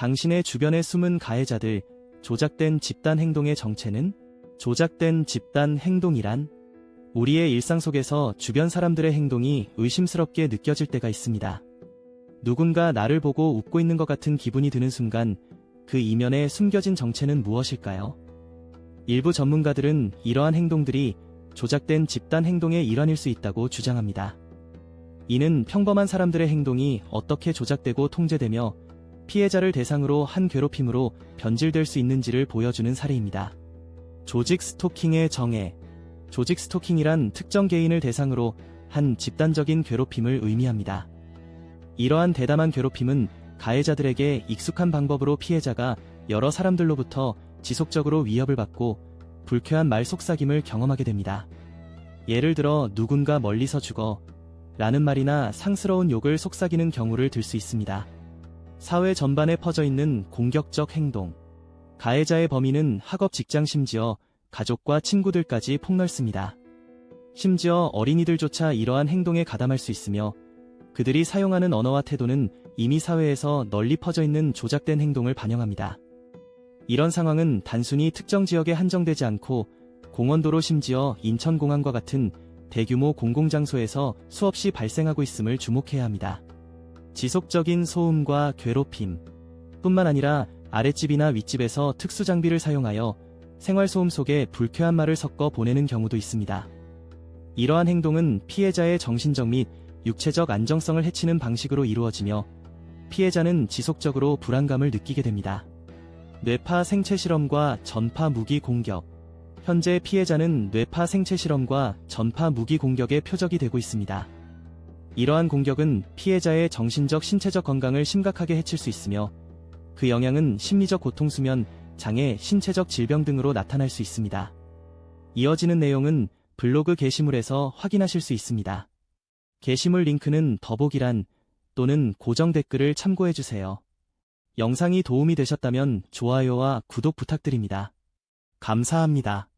당신의 주변의 숨은 가해자들, 조작된 집단 행동의 정체는? 조작된 집단 행동이란? 우리의 일상 속에서 주변 사람들의 행동이 의심스럽게 느껴질 때가 있습니다. 누군가 나를 보고 웃고 있는 것 같은 기분이 드는 순간 그 이면에 숨겨진 정체는 무엇일까요? 일부 전문가들은 이러한 행동들이 조작된 집단 행동의 일환일 수 있다고 주장합니다. 이는 평범한 사람들의 행동이 어떻게 조작되고 통제되며 피해자를 대상으로 한 괴롭힘으로 변질될 수 있는지를 보여주는 사례입니다. 조직 스토킹의 정의 조직 스토킹이란 특정 개인을 대상으로 한 집단적인 괴롭힘을 의미합니다. 이러한 대담한 괴롭힘은 가해자들에게 익숙한 방법으로 피해자가 여러 사람들로부터 지속적으로 위협을 받고 불쾌한 말 속삭임을 경험하게 됩니다. 예를 들어 누군가 멀리서 죽어 라는 말이나 상스러운 욕을 속삭이는 경우를 들 수 있습니다. 사회 전반에 퍼져 있는 공격적 행동. 가해자의 범위는 학업 직장 심지어 가족과 친구들까지 폭넓습니다. 심지어 어린이들조차 이러한 행동에 가담할 수 있으며 그들이 사용하는 언어와 태도는 이미 사회에서 널리 퍼져 있는 조작된 행동을 반영합니다. 이런 상황은 단순히 특정 지역에 한정되지 않고 공원도로 심지어 인천공항과 같은 대규모 공공장소에서 수없이 발생하고 있음을 주목해야 합니다. 지속적인 소음과 괴롭힘 뿐만 아니라 아랫집이나 윗집에서 특수 장비를 사용하여 생활소음 속에 불쾌한 말을 섞어 보내는 경우도 있습니다. 이러한 행동은 피해자의 정신적 및 육체적 안정성을 해치는 방식으로 이루어지며 피해자는 지속적으로 불안감을 느끼게 됩니다. 뇌파 생체 실험과 전파 무기 공격. 현재 피해자는 뇌파 생체 실험과 전파 무기 공격의 표적이 되고 있습니다. 이러한 공격은 피해자의 정신적 신체적 건강을 심각하게 해칠 수 있으며 그 영향은 심리적 고통 수면, 장애, 신체적 질병 등으로 나타날 수 있습니다. 이어지는 내용은 블로그 게시물에서 확인하실 수 있습니다. 게시물 링크는 더보기란 또는 고정 댓글을 참고해주세요. 영상이 도움이 되셨다면 좋아요와 구독 부탁드립니다. 감사합니다.